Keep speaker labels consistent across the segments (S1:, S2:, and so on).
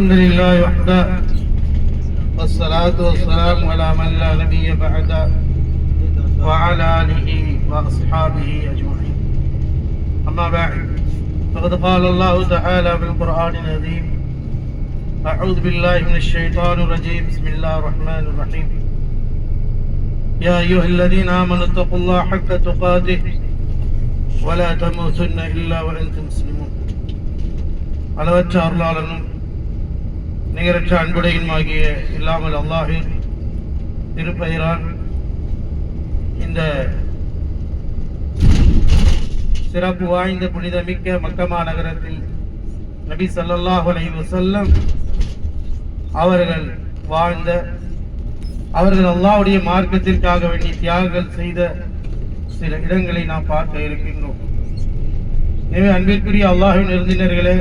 S1: الحمد لله وحده والصلاة والسلام على من لا نبي بعده وعلى آله وأصحابه أجمعين أما بعد فقد قال الله تعالى في القرآن العظيم أعوذ بالله من الشيطان الرجيم بسم الله الرحمن الرحيم يا أيها الذين آمنوا اتقوا الله حق تقاته ولا تموتن إلا وأنتم مسلمون அளவற்ற அருளாளனும் நிகரற்ற அன்புடையுமாகிய இல்லாமல் அல்லாஹின் திருப்பெயரால் இந்த சிறப்பு வாய்ந்த புனிதமிக்க மக்கமா நகரத்தில் நபி சல்லாஹ் செல்லம் அவர்கள் வாழ்ந்த அவர்கள் அல்லாவுடைய மார்க்கத்திற்காக வேண்டி தியாகங்கள் செய்த சில இடங்களை நாம் பார்க்க இருக்கின்றோம். எனவே அன்பிற்குரிய அல்லாஹின் விருந்தினர்களே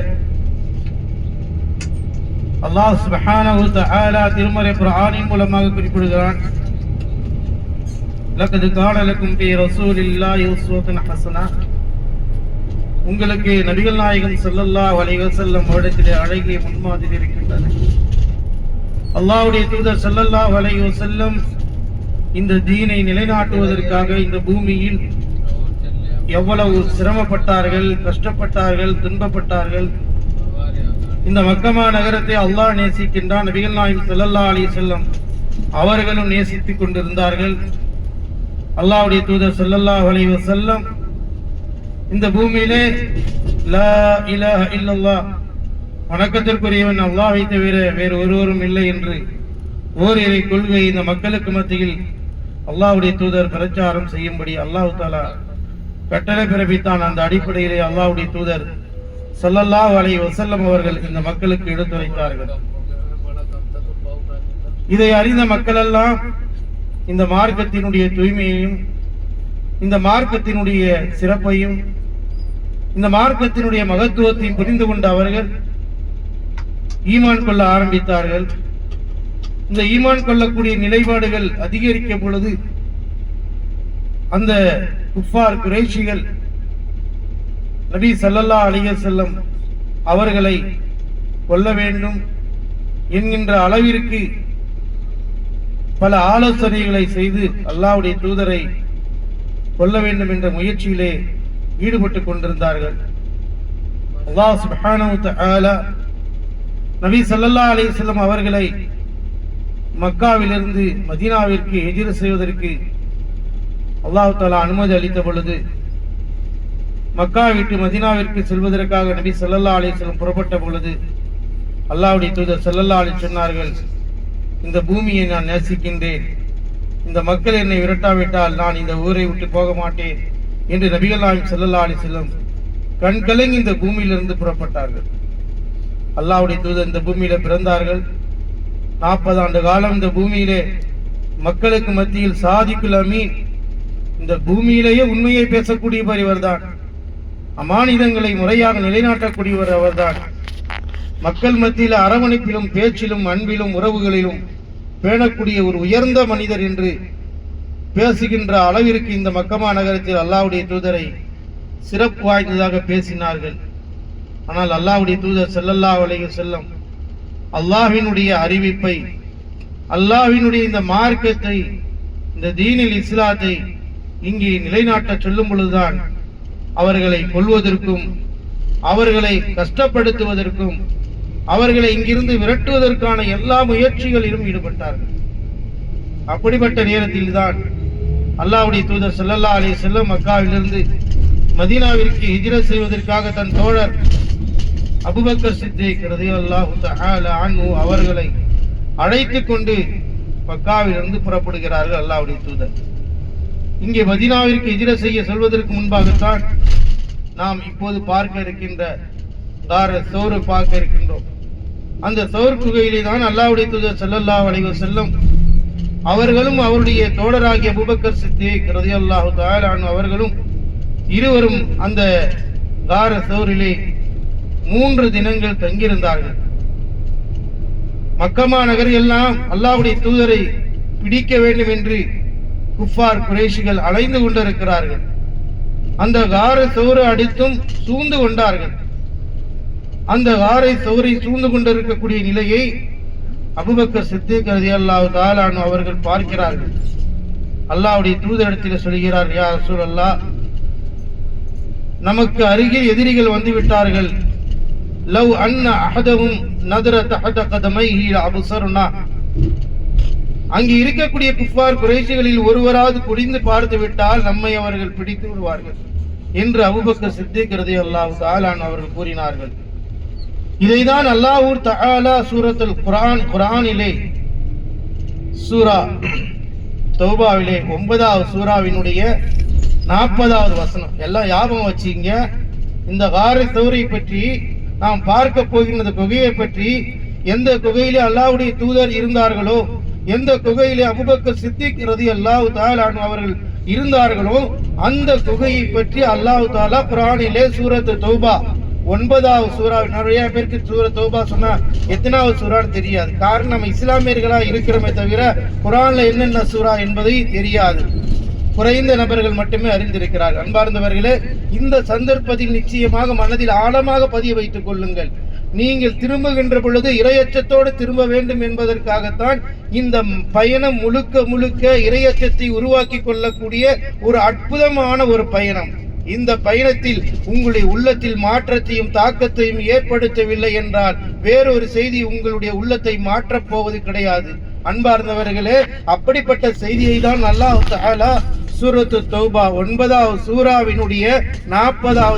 S1: அல்லாஹ் சுப்ஹானஹு தஆலா திருமறை குர்ஆனின் மூலமாக குறிப்பிடுகிறான். லக்கது கான லக்கும் ஃபீ ரசூலில்லாஹி உஸ்வத்துன் ஹஸனா உங்களுக்கு நபிகள் நாயகம் ஸல்லல்லாஹு அலைஹி வஸல்லம் வருடத்திலே அழகிய முன்மாதிரி இருக்கின்றன அல்லாஹ்வுடைய தூதர் ஸல்லல்லாஹு அலைஹி வஸல்லம் இந்த தீனை நிலைநாட்டுவதற்காக இந்த பூமியில் எவ்வளவு சிரமப்பட்டார்கள் கஷ்டப்பட்டார்கள் துன்பப்பட்டார்கள் இந்த மக்கமா நகரத்தை அல்லாஹ் நேசிக்கின்றான் நபிகள் நாயம் செல்லல்லா அலி செல்லம் அவர்களும் நேசித்துக் கொண்டிருந்தார்கள். அல்லாவுடைய தூதர் செல்லல்லா அலி செல்லம் இந்த பூமியிலே லா இலாஹ இல்லல்லாஹ் வணக்கத்திற்குரியவன் அல்லாஹை தவிர வேறு ஒருவரும் இல்லை என்று ஓரிரை கொள்கை இந்த மக்களுக்கு மத்தியில் அல்லாவுடைய தூதர் பிரச்சாரம் செய்யும்படி அல்லாஹ் தாலா கட்டளை பிறப்பித்தான். அந்த அடிப்படையிலே அல்லாவுடைய தூதர் சொல்லல்லா வலை வசல்லம் அவர்கள் இந்த மக்களுக்கு எடுத்துரைத்தார்கள். இதை அறிந்த மக்கள் எல்லாம் இந்த மார்க்கத்தினுடைய தூய்மையையும் இந்த மார்க்கத்தினுடைய சிறப்பையும் இந்த மார்க்கத்தினுடைய மகத்துவத்தையும் புரிந்து கொண்ட அவர்கள் ஈமான் கொள்ள ஆரம்பித்தார்கள். இந்த ஈமான் கொள்ளக்கூடிய நிலைப்பாடுகள் அதிகரிக்க பொழுது அந்த குஃபார் குறைஷிகள் நபி சல்லல்லா அலைஹி செல்லம் அவர்களை கொல்ல வேண்டும் என்கின்ற அளவிற்கு பல ஆலோசனைகளை செய்து அல்லாஹ்வுடைய தூதரை கொல்ல வேண்டும் என்ற முயற்சியிலே ஈடுபட்டு கொண்டிருந்தார்கள். அல்லாஹ் சுப்ஹானஹு நபி சல்லல்லா அலிசல்லம் அவர்களை மக்காவிலிருந்து மதீனாவிற்கு எதிர் செய்வதற்கு அல்லாஹு தாலா அனுமதி அளித்த பொழுது மக்கா விட்டு மதீனாவிற்கு செல்வதற்காக நபி செல்லல்லா அலிஸ்லம் புறப்பட்ட பொழுது அல்லாவுடைய தூதர் ஸல்லல்லாஹு அலி சொன்னார்கள் இந்த பூமியை நான் நேசிக்கின்றேன். இந்த மக்கள் என்னை விரட்டாவிட்டால் நான் இந்த ஊரை விட்டு போக மாட்டேன் என்று நபிகள் நாயகம் ஸல்லல்லாஹு அலைஹி வஸல்லம் கண் கலங்கி இந்த பூமியிலிருந்து புறப்பட்டார்கள். அல்லாவுடைய தூதர் இந்த பூமியில பிறந்தார்கள். நாற்பது ஆண்டு காலம் இந்த பூமியிலே மக்களுக்கு மத்தியில் சாதிக்குல் அமீன். இந்த பூமியிலேயே உண்மையை பேசக்கூடியவர் இவர்தான். அமானிதங்களை முறையாக நிலைநாட்டக்கூடியவர் அவர்தான். மக்கள் மத்தியில் அரவணைப்பிலும் பேச்சிலும் அன்பிலும் உறவுகளிலும் பேணக்கூடிய ஒரு உயர்ந்த மனிதர் என்று பேசுகின்ற அளவிற்கு இந்த மக்கமா நகரத்தில் அல்லாவுடைய தூதரை சிறப்பு வாய்ந்ததாக பேசினார்கள். ஆனால் அல்லாவுடைய தூதர் செல்லல்லா வலைய வஸல்லம் அல்லாஹினுடைய அறிவிப்பை அல்லாஹினுடைய இந்த மார்க்கத்தை இந்த தீனில் இஸ்லாத்தை இங்கே நிலைநாட்ட சொல்லும் பொழுதுதான் அவர்களை கொல்வதற்கும் அவர்களை கஷ்டப்படுத்துவதற்கும் அவர்களை இங்கிருந்து விரட்டுவதற்கான எல்லா முயற்சிகளிலும் ஈடுபட்டார்கள். அப்படிப்பட்ட நேரத்தில் தான் அல்லாவுடைய தூதர் செல்லல்லா அலி செல்லம் மக்காவிலிருந்து மதீனாவிற்கு ஹிஜ்ரத் செய்வதற்காக தன் தோழர் அபுபக்கர் சித்திக் ரலியல்லாஹு அவர்களை அழைத்துக் கொண்டு மக்காவிலிருந்து புறப்படுகிறார்கள் அல்லாவுடைய தூதர். இங்கே மதீனாவிற்கு எதிர செய்ய செல்வதற்கு முன்பாகத்தான் நாம் இப்போது பார்க்க இருக்கின்ற தார சோறு பார்க்க இருக்கின்றோம். அந்த சோர் குகையிலே தான் அல்லாவுடைய தூதர் செல்லல்லா அலைஹி செல்லும் அவர்களும் அவருடைய தோழராகிய அபூபக்கர் சித்திக் ரதியல்லாஹு தஆலா அவர்களும் இருவரும் அந்த தார சோரிலே மூன்று தினங்கள் தங்கியிருந்தார்கள். மக்கமா நகர் எல்லாம் அல்லாவுடைய தூதரை பிடிக்க வேண்டும் என்று குஃபார் குறைஷிகள் அலைந்து கொண்டிருக்கிறார்கள். அந்த காரை சோறு அடித்தும் சூழ்ந்து கொண்டார்கள். அந்த காரை சோரை சூழ்ந்து கொண்டிருக்கக்கூடிய நிலையை அபுபக்கர் சித்திக் கருதி அல்லாஹ் தாலானும் அவர்கள் பார்க்கிறார்கள். அல்லாஹ்வுடைய தூதரிடத்தில் சொல்கிறார் யா அல்லா நமக்கு அருகில் எதிரிகள் வந்து விட்டார்கள். லவ் அன்ன அகதவும் நதர தகத கதமை அபுசர்னா. அங்கு இருக்கக்கூடிய குஃபார் குறைசிகளில் ஒருவராவது குடிந்து பார்த்து விட்டால் நம்மை அவர்கள் பிடித்து விடுவார்கள். என்று அபுபக்கர் சித்திக் ரலியல்லாஹு தஆலா அவர்கள் கூறினார்கள். இதைதான் அல்லாஹூர் தஆலா சூரத்தில் குரான் குரானிலே சூரா தௌபாவிலே ஒன்பதாவது சூராவினுடைய நாற்பதாவது வசனம். எல்லாம் ஞாபகம் வச்சுங்க இந்த காரை தௌரை பற்றி நாம் பார்க்க போகின்ற குகையை பற்றி எந்த குகையிலே அல்லாவுடைய தூதர் இருந்தார்களோ எந்த குகையிலே அபுபக்கர் சித்திக் ரதி அல்லாஹ் தாலான் அவர்கள் இருந்தார்களோ அந்த குகையை பற்றி அல்லாஹு தாலா குரானிலே சூரத்து தௌபா ஒன்பதாவது சூறா நிறைய பேருக்கு சூர தௌபா சொன்னா எத்தனாவது சூறான்னு தெரியாது. காரணம் நம்ம இஸ்லாமியர்களா இருக்கிறோமே தவிர குரான்ல என்னென்ன சூறா என்பதை தெரியாது. குறைந்த நபர்கள் மட்டுமே அறிந்திருக்கிறார்கள். அன்பார்ந்தவர்களே இந்த சந்தர்ப்பத்தில் நிச்சயமாக மனதில் ஆழமாக பதிய வைத்துக் கொள்ளுங்கள். நீங்கள் திரும்புகின்ற பொழுது இரையச்சத்தோடு திரும்ப வேண்டும் என்பதற்காகத்தான் இந்த பயணம் முழுக்க முழுக்க இரையச்சத்தை உருவாக்கி கொள்ளக்கூடிய ஒரு அற்புதமான ஒரு பயணம். இந்த பயணத்தில் உங்களுடைய உள்ளத்தில் மாற்றத்தையும் தாக்கத்தையும் ஏற்படுத்தவில்லை என்றால் வேறொரு செய்தி உங்களுடைய உள்ளத்தை மாற்றப் போவது கிடையாது. அன்பார்ந்தவர்களே அப்படிப்பட்ட செய்தியை தான் அல்லாஹ் சூரத்து தௌபா ஒன்பதாவது சூராவினுடைய நாற்பதாவது